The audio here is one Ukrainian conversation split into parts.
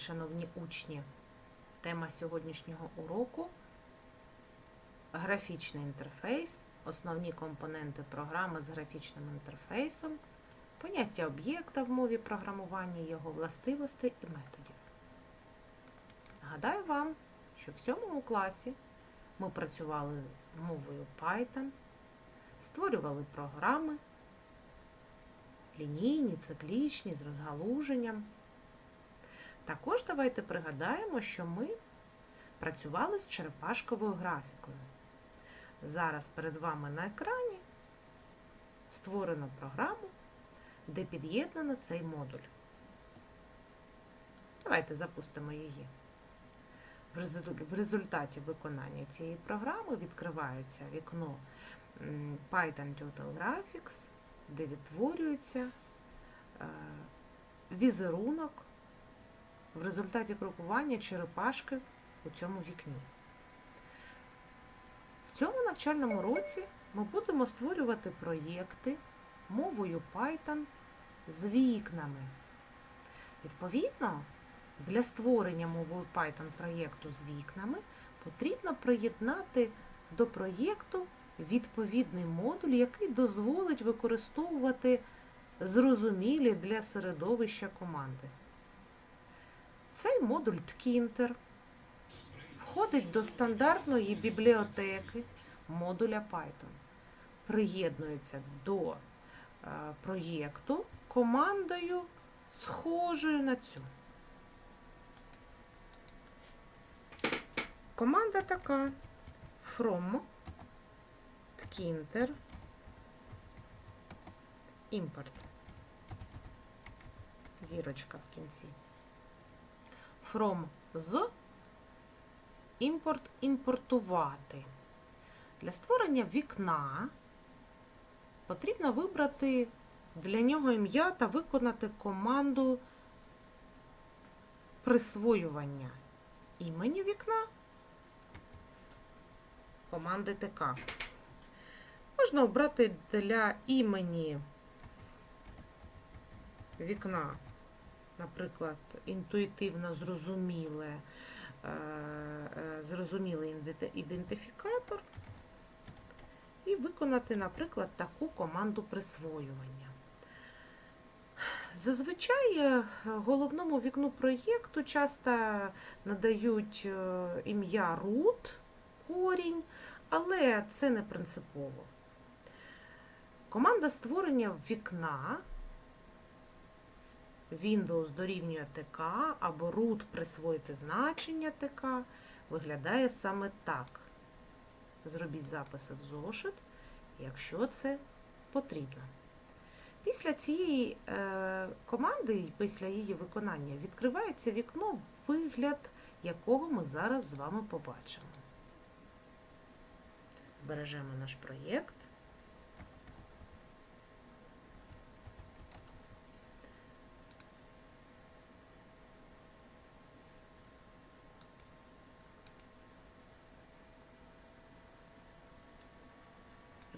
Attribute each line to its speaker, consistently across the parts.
Speaker 1: шановні учні! Тема сьогоднішнього уроку графічний інтерфейс, основні компоненти програми з графічним інтерфейсом, поняття об'єкта в мові програмування, його властивостей і методів. Нагадаю вам, що в сьомому класі ми працювали з мовою Python, створювали програми, лінійні, циклічні, з розгалуженням. Також давайте пригадаємо, що ми працювали з черепашковою графікою. Зараз перед вами на екрані створено програму, де під'єднано цей модуль. Давайте запустимо її. В результаті виконання цієї програми відкривається вікно Python Total Graphics, де відтворюється е, візерунок в результаті крокування черепашки у цьому вікні. В цьому навчальному році ми будемо створювати проєкти мовою Python з вікнами. Відповідно, для створення мовою Python проєкту з вікнами потрібно приєднати до проєкту відповідний модуль, який дозволить використовувати зрозумілі для середовища команди. Цей модуль Tkinter входить до стандартної бібліотеки модуля Python. Приєднується до е, проєкту командою, схожою на цю. Команда така from Tkinter import. Зірочка в кінці. From з імпорт імпортувати. Для створення вікна потрібно вибрати для нього ім'я та виконати команду присвоювання імені вікна команди ТК. Можна обрати для імені вікна, наприклад, інтуїтивно зрозуміле, е, е, зрозумілий ідентифікатор і виконати, наприклад, таку команду присвоювання. Зазвичай е, головному вікну проєкту часто надають ім'я root, корінь, але це не принципово. Команда створення вікна Windows дорівнює ТК або root присвоїти значення ТК виглядає саме так. Зробіть записи в зошит, якщо це потрібно. Після цієї е, команди і після її виконання відкривається вікно, вигляд якого ми зараз з вами побачимо. Збережемо наш проєкт.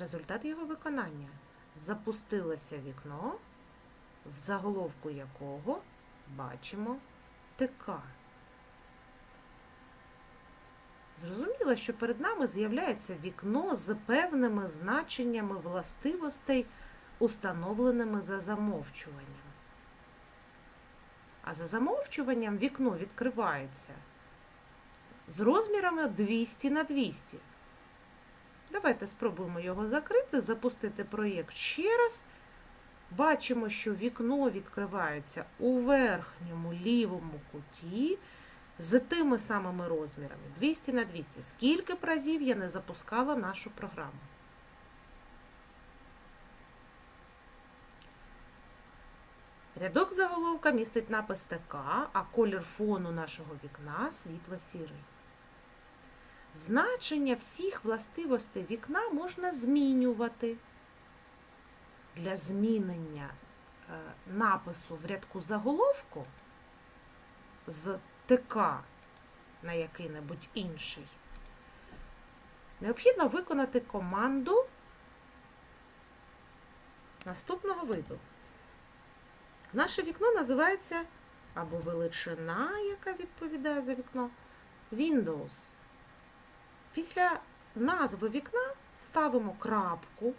Speaker 1: Результат його виконання. Запустилося вікно, в заголовку якого бачимо ТК. Зрозуміло, що перед нами з'являється вікно з певними значеннями властивостей, установленими за замовчуванням. А за замовчуванням вікно відкривається з розмірами 200 на 200. Давайте спробуємо його закрити, запустити проєкт ще раз. Бачимо, що вікно відкривається у верхньому лівому куті з тими самими розмірами 200 на 200. Скільки б разів я не запускала нашу програму. Рядок заголовка містить напис ТК, а колір фону нашого вікна світло-сірий. Значення всіх властивостей вікна можна змінювати. Для змінення е, напису в рядку заголовку з ТК на який-небудь інший, необхідно виконати команду наступного виду. Наше вікно називається або величина, яка відповідає за вікно. Windows. Після назви вікна ставимо крапку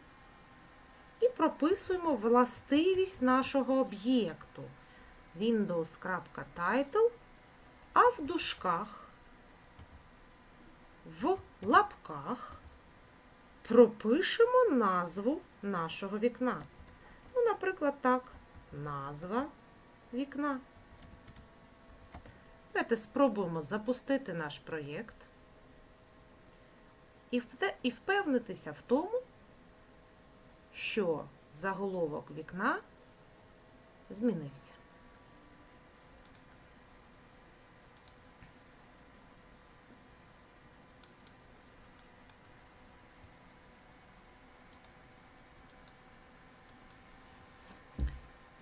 Speaker 1: і прописуємо властивість нашого об'єкту. Windows.title, а в дужках, в лапках пропишемо назву нашого вікна. Ну, наприклад, так, назва вікна. Давайте спробуємо запустити наш проєкт і впевнитися в тому, що заголовок вікна змінився.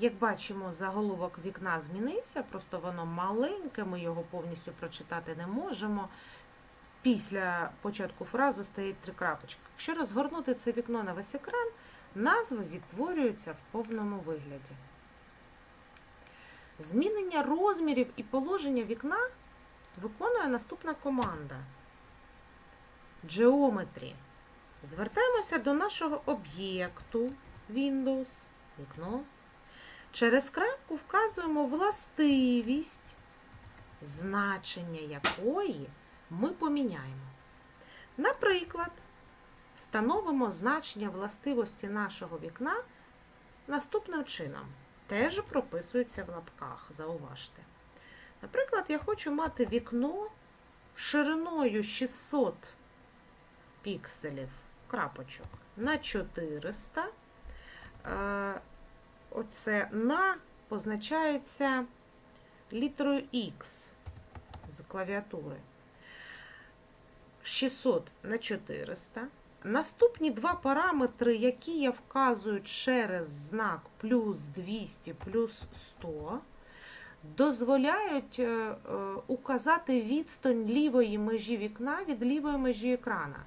Speaker 1: Як бачимо, заголовок вікна змінився, просто воно маленьке, ми його повністю прочитати не можемо. Після початку фрази стоїть три крапочки. Якщо розгорнути це вікно на весь екран, назви відтворюються в повному вигляді. Змінення розмірів і положення вікна виконує наступна команда. Geometry. Звертаємося до нашого об'єкту Windows, вікно. Через крапку вказуємо властивість, значення якої ми поміняємо. Наприклад, встановимо значення властивості нашого вікна наступним чином. Теж прописується в лапках, зауважте. Наприклад, я хочу мати вікно шириною 600 пікселів крапочок на 400. Е, Оце на позначається літерою X з клавіатури. 600 на 400. Наступні два параметри, які я вказую через знак плюс 200 плюс 100, дозволяють е, е, указати відстань лівої межі вікна від лівої межі екрана.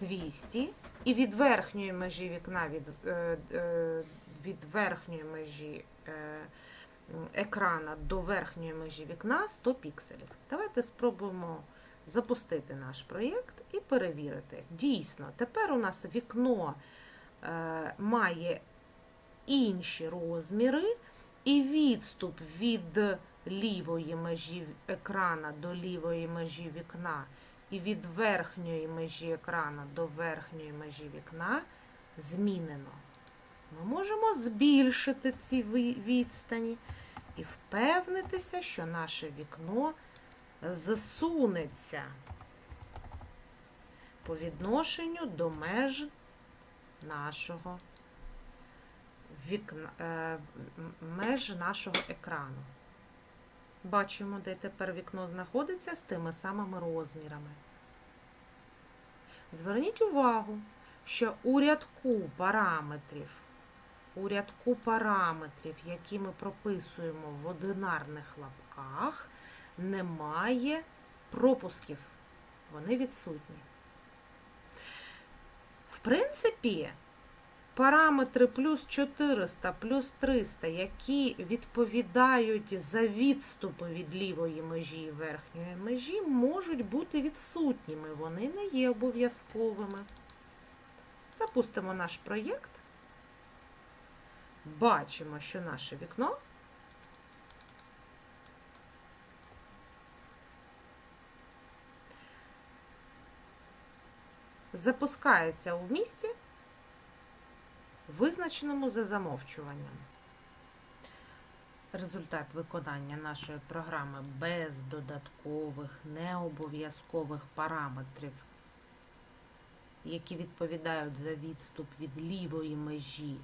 Speaker 1: 200 і від верхньої межі вікна від, е, від верхньої межі екрана до верхньої межі вікна 100 пікселів. Давайте спробуємо запустити наш проєкт і перевірити. Дійсно, тепер у нас вікно е, має інші розміри, і відступ від лівої межі екрана до лівої межі вікна і від верхньої межі екрана до верхньої межі вікна змінено. Ми можемо збільшити ці відстані і впевнитися, що наше вікно засунеться по відношенню до меж нашого вікна, е, меж нашого екрану. Бачимо, де тепер вікно знаходиться з тими самими розмірами. Зверніть увагу, що у рядку параметрів, у рядку параметрів, які ми прописуємо в одинарних лапках, немає пропусків. Вони відсутні. В принципі, параметри плюс 400, плюс 300, які відповідають за відступи від лівої межі і верхньої межі, можуть бути відсутніми. Вони не є обов'язковими. Запустимо наш проєкт. Бачимо, що наше вікно запускається у місці, визначеному за замовчуванням. Результат виконання нашої програми без додаткових необов'язкових параметрів, які відповідають за відступ від лівої межі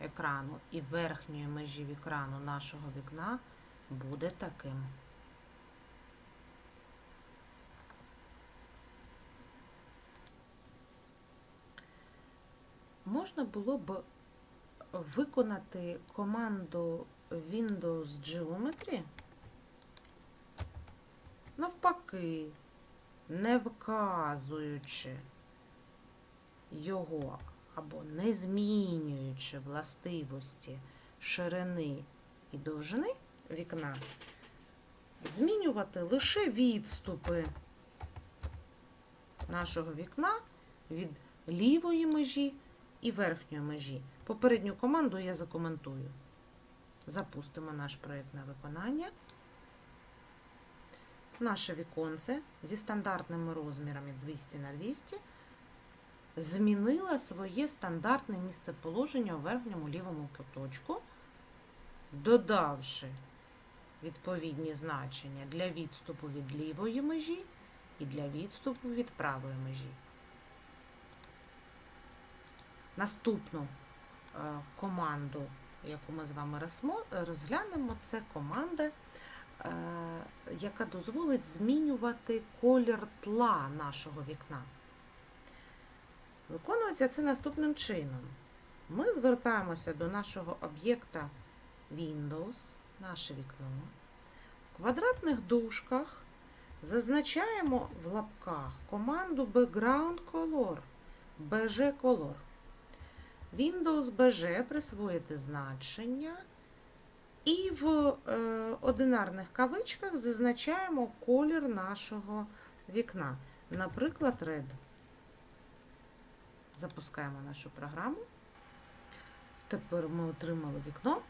Speaker 1: екрану і верхньої межі екрану нашого вікна, буде таким. Можна було б виконати команду Windows Geometry навпаки, не вказуючи його або не змінюючи властивості ширини і довжини вікна змінювати лише відступи нашого вікна від лівої межі і верхньої межі. Попередню команду я закоментую. Запустимо наш проєкт на виконання. Наше віконце зі стандартними розмірами 200 на 200 змінило своє стандартне місцеположення у верхньому лівому куточку, додавши відповідні значення для відступу від лівої межі і для відступу від правої межі. Наступну е, команду, яку ми з вами розглянемо, це команда, е, яка дозволить змінювати колір тла нашого вікна. Виконується це наступним чином. Ми звертаємося до нашого об'єкта Windows, наше вікно. В квадратних дужках зазначаємо в лапках команду Background Color, BG Color. Windows BG присвоїти значення і в е, одинарних кавичках зазначаємо колір нашого вікна. Наприклад, Red. Запускаємо нашу програму. Тепер ми отримали вікно,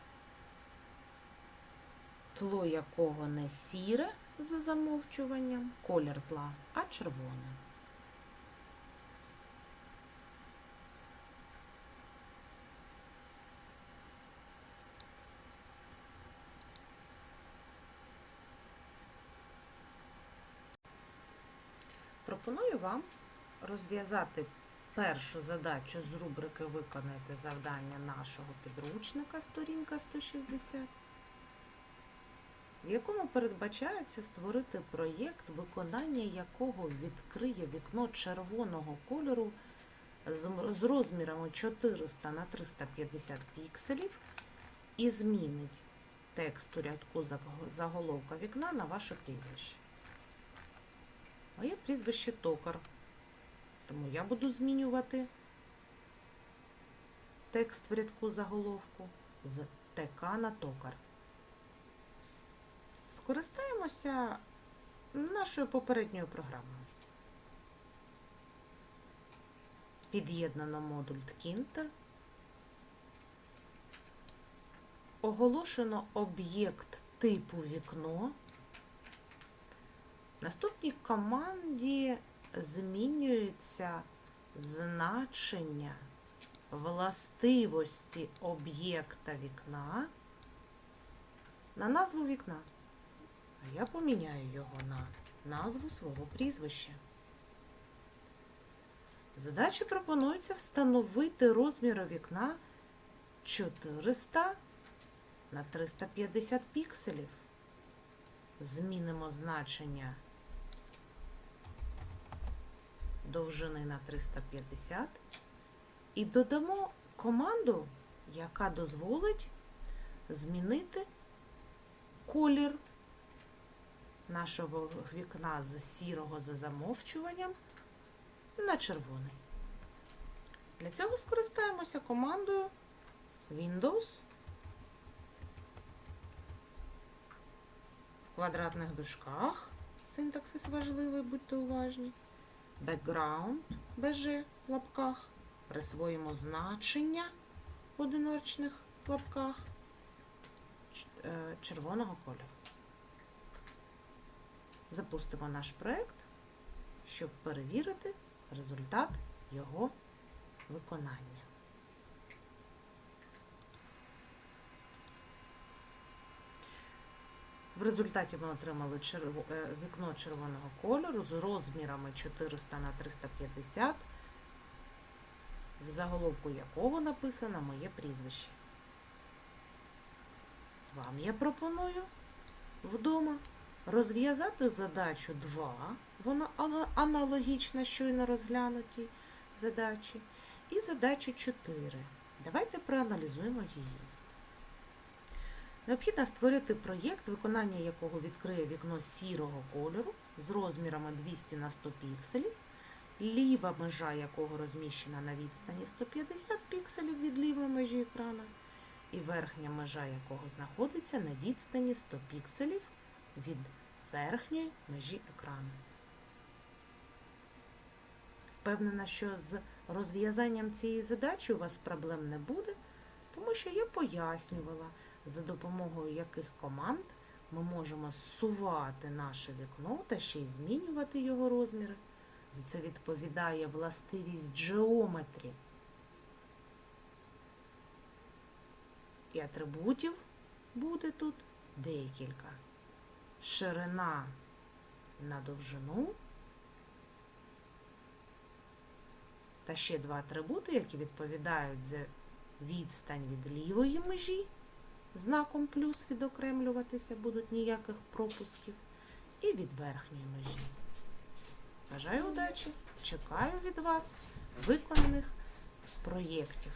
Speaker 1: тло якого не сіре за замовчуванням, колір тла, а червоне. Пропоную вам розв'язати першу задачу з рубрики Виконайте завдання нашого підручника сторінка 160, в якому передбачається створити проєкт, виконання якого відкриє вікно червоного кольору з розмірами 400 на 350 пікселів і змінить текст у рядку заголовка вікна на ваше прізвище. Моє прізвище Токар. Тому я буду змінювати текст в рядку заголовку з ТК на токар. Скористаємося нашою попередньою програмою. Під'єднано модуль Ткінтер. Оголошено об'єкт типу вікно. В наступній команді змінюється значення властивості об'єкта вікна на назву вікна. А я поміняю його на назву свого прізвища. Задачі пропонується встановити розміри вікна 400 на 350 пікселів. Змінимо значення довжини на 350 і додамо команду, яка дозволить змінити колір нашого вікна з сірого за замовчуванням на червоний. Для цього скористаємося командою Windows в квадратних дужках. Синтаксис важливий, будьте уважні. Background BG в лапках. Присвоїмо значення в одиночних лапках е, червоного кольору. Запустимо наш проєкт, щоб перевірити результат його виконання. В результаті ми отримали е, вікно червоного кольору з розмірами 400 на 350, в заголовку якого написано моє прізвище. Вам я пропоную вдома розв'язати задачу 2, вона ана- аналогічна щойно розглянутій задачі, і задачу 4. Давайте проаналізуємо її. Необхідно створити проєкт, виконання якого відкриє вікно сірого кольору з розмірами 200 на 100 пікселів, ліва межа якого розміщена на відстані 150 пікселів від лівої межі екрана, і верхня межа якого знаходиться на відстані 100 пікселів від верхньої межі екрану. Впевнена, що з розв'язанням цієї задачі у вас проблем не буде, тому що я пояснювала, за допомогою яких команд ми можемо зсувати наше вікно та ще й змінювати його розміри. За це відповідає властивість джеометрі. І атрибутів буде тут декілька. Ширина на довжину. Та ще два атрибути, які відповідають за відстань від лівої межі, знаком плюс відокремлюватися будуть ніяких пропусків, і від верхньої межі. Бажаю удачі! Чекаю від вас виконаних проєктів.